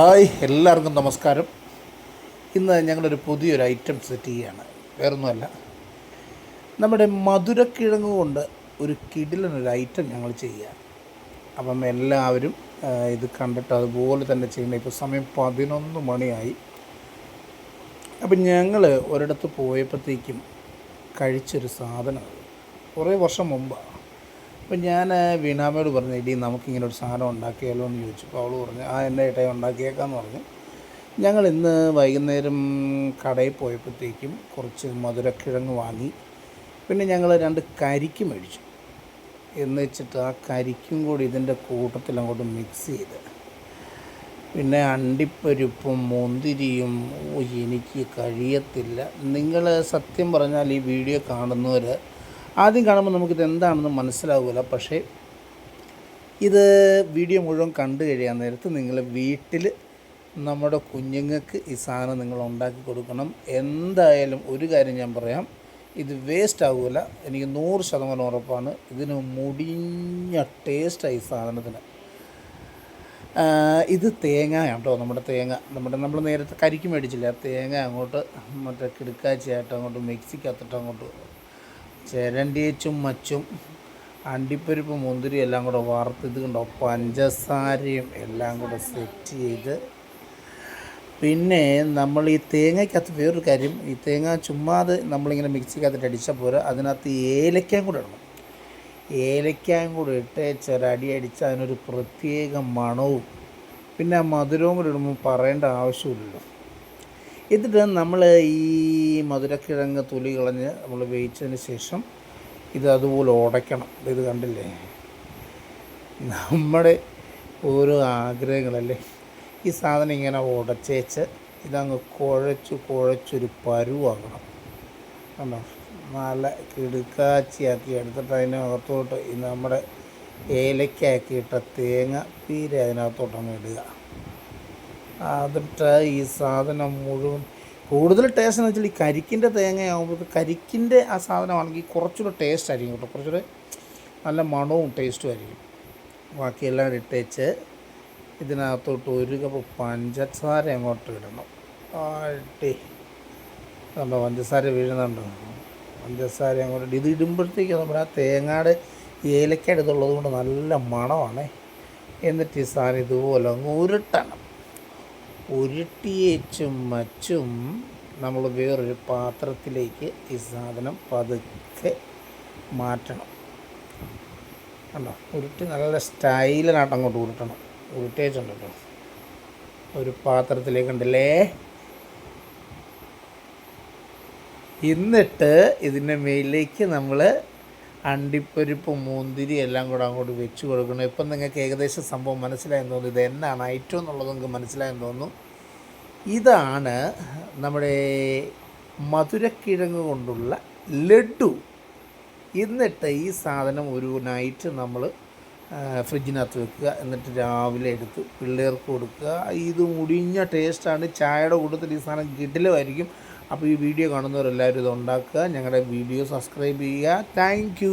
Hi എല്ലാവർക്കും നമസ്കാരം. ഇന്ന് ഞങ്ങളൊരു പുതിയൊരു ഐറ്റം സെറ്റ് ചെയ്യുകയാണ്. വേറൊന്നുമല്ല. നമ്മുടെ മധുരക്കിഴങ്ങ് കൊണ്ട് ഒരു കിടിലനൊരു ഐറ്റം ഞങ്ങൾ ചെയ്യുക അപ്പം എല്ലാവരും ഇത് കണ്ടിട്ട് അതുപോലെ തന്നെ ചെയ്യണം. ഇപ്പോൾ സമയം പതിനൊന്ന് മണിയായി. അപ്പം ഞങ്ങൾ ഒരിടത്ത് പോയപ്പോഴത്തേക്കും കഴിച്ചൊരു സാധനം കുറേ വർഷം മുമ്പാണ്. അപ്പം ഞാൻ വീണാമയോട് പറഞ്ഞു ഇടി നമുക്കിങ്ങനെ ഒരു സാധനം ഉണ്ടാക്കിയാലോ? എന്ന് ചോദിച്ചു അപ്പോൾ അവൾ പറഞ്ഞു ആ എന്റെ ഏട്ടായി ഉണ്ടാക്കിയേക്കാന്ന് പറഞ്ഞു. ഞങ്ങൾ ഇന്ന് വൈകുന്നേരം കടയിൽ പോയപ്പോഴത്തേക്കും കുറച്ച് മധുരക്കിഴങ്ങ് വാങ്ങി പിന്നെ ഞങ്ങൾ രണ്ട് കരിക്ക് മേടിച്ചു. എന്ന് വെച്ചിട്ട് ആ കരിക്കും കൂടി ഇതിന്റെ കൂട്ടത്തിൽ അങ്ങോട്ട് മിക്സ് ചെയ്ത് പിന്നെ അണ്ടിപ്പരിപ്പും മുന്തിരിയും എനിക്ക് കഴിയത്തില്ല. നിങ്ങൾ സത്യം പറഞ്ഞാൽ ഈ വീഡിയോ കാണുന്നവർ ആദ്യം കാണുമ്പോൾ നമുക്കിത് എന്താണെന്ന് മനസ്സിലാവില്ല പക്ഷേ ഇത് വീഡിയോ മുഴുവൻ കണ്ടു കഴിയാൻ നേരത്ത് നിങ്ങൾ വീട്ടിൽ നമ്മുടെ കുഞ്ഞുങ്ങൾക്ക് ഈ സാധനം നിങ്ങൾ ഉണ്ടാക്കി കൊടുക്കണം. എന്തായാലും ഒരു കാര്യം ഞാൻ പറയാം. ഇത് വേസ്റ്റ് ആകില്ല എനിക്ക് നൂറ് ശതമാനം ഉറപ്പാണ്. ഇതിന് മുടിഞ്ഞ ടേസ്റ്റായി സാധനത്തിന്. ഇത് തേങ്ങയാണ് കേട്ടോ നമ്മുടെ തേങ്ങ. നമ്മുടെ നമ്മൾ നേരത്തെ കരിക്ക് മേടിച്ചില്ല? തേങ്ങ അങ്ങോട്ട് മറ്റേ കിടുക്കാച്ചയായിട്ട് അങ്ങോട്ട് മിക്സിക്കകത്തിട്ട് അങ്ങോട്ട് ചിരണ്ടിയച്ചും മച്ചും അണ്ടിപ്പരിപ്പ് മുന്തിരി എല്ലാം കൂടെ വറുത്ത് ഇത് കണ്ടോ? പഞ്ചസാരയും എല്ലാം കൂടെ സെറ്റ് ചെയ്ത് പിന്നെ നമ്മൾ ഈ തേങ്ങയ്ക്കകത്ത് വേറൊരു കാര്യം ഈ തേങ്ങ ചുമ്മാതെ നമ്മളിങ്ങനെ മിക്സിക്കകത്തിട്ട് അടിച്ചാൽ പോരാ അതിനകത്ത് ഏലക്കയും കൂടെ ഇടണം. ഏലക്കായും കൂടെ ഇട്ട് ചെറടി അടിച്ച് അതിനൊരു പ്രത്യേക മണവും. പിന്നെ ആ മധുരവും കൂടെ ഇടുമ്പോൾ പറയേണ്ട ആവശ്യമില്ലല്ലോ. എന്നിട്ട് നമ്മൾ ഈ മധുരക്കിഴങ്ങ് തൊലി കളഞ്ഞ് നമ്മൾ വേവിച്ചതിന് ശേഷം ഇത് അതുപോലെ ഉടയ്ക്കണം. ഇത് കണ്ടില്ലേ? നമ്മുടെ ഓരോ ആഗ്രഹങ്ങളല്ലേ? ഈ സാധനം ഇങ്ങനെ ഉടച്ചേച്ച് ഇതങ്ങ് കുഴച്ച് കുഴച്ചൊരു പരുവാക്കണം കണ്ടോ? നല്ല കിടുക്കാച്ചിയാക്കി എടുത്തിട്ട് അതിനകത്തോട്ട് ഈ നമ്മുടെ ഏലക്കാക്കി ഇട്ട തേങ്ങ പീരെ അതിനകത്തോട്ടങ്ങ് ഇടുക. അതിട്ട് ഈ സാധനം മുഴുവൻ. കൂടുതൽ ടേസ്റ്റ് എന്ന് വെച്ചാൽ ഈ കരിക്കിന്റെ തേങ്ങയാകുമ്പോൾ കരിക്കിന്റെ ആ സാധനമാണെങ്കിൽ കുറച്ചുകൂടെ ടേസ്റ്റ് ആയിരിക്കും കേട്ടോ. കുറച്ചുകൂടെ നല്ല മണവും ടേസ്റ്റും ആയിരിക്കും. ബാക്കിയെല്ലാം ഇട്ടേച്ച് ഇതിനകത്തോട്ട് ഒരു കപ്പ് പഞ്ചസാര അങ്ങോട്ട് ഇടണം. ആട്ടി കണ്ടോ പഞ്ചസാര വീഴുന്നുണ്ടോ. പഞ്ചസാര അങ്ങോട്ട് ഇത് ഇടുമ്പോഴത്തേക്ക് നമ്മുടെ ആ തേങ്ങയുടെ ഏലക്കടുത്തുള്ളത് കൊണ്ട് നല്ല മണമാണ്. എന്നിട്ട് ഈ സാധനം ഇതുപോലെ അങ്ങ് ഉരുട്ടണം. ഉരുട്ടിയേച്ചും മച്ചും നമ്മൾ വേറൊരു പാത്രത്തിലേക്ക് ഈ സാധനം പതുക്കെ മാറ്റണം. കണ്ടോ? ഉരുട്ടി നല്ല സ്റ്റൈലിനായിട്ട് അങ്ങോട്ട് ഉരുട്ടണം. ഉരുട്ടിയേച്ചുണ്ടല്ലോ ഒരു പാത്രത്തിലേക്ക് ഉണ്ടല്ലേ? എന്നിട്ട് ഇതിന്റെ മേലിലേക്ക് നമ്മൾ അണ്ടിപ്പരിപ്പ് മുന്തിരി എല്ലാം കൂടെ അങ്ങോട്ട് വെച്ച് കൊടുക്കണം. ഇപ്പം നിങ്ങൾക്ക് ഏകദേശം സംഭവം മനസ്സിലായെന്ന് തോന്നുന്നു. ഇത് എന്നാണ്? ഐറ്റം എന്നുള്ളത് നിങ്ങൾക്ക് മനസ്സിലായെന്ന് തോന്നുന്നു. ഇതാണ് നമ്മുടെ മധുരക്കിഴങ്ങ് കൊണ്ടുള്ള ലഡു. എന്നിട്ട് ഈ സാധനം ഒരു നൈറ്റ് നമ്മൾ ഫ്രിഡ്ജിനകത്ത് വെക്കുക. എന്നിട്ട് രാവിലെ എടുത്ത് പിള്ളേർക്ക് കൊടുക്കുക. ഇത് മുടിഞ്ഞ ടേസ്റ്റാണ് ചായയുടെ കൂട്ടത്തിൽ ഈ സാധനം കിടിലുമായിരിക്കും. അപ്പോൾ ഈ വീഡിയോ കാണുന്നവരെല്ലാവരും ഇത് ഉണ്ടാക്കുക ഞങ്ങളുടെ വീഡിയോ സബ്സ്ക്രൈബ് ചെയ്യുക. താങ്ക്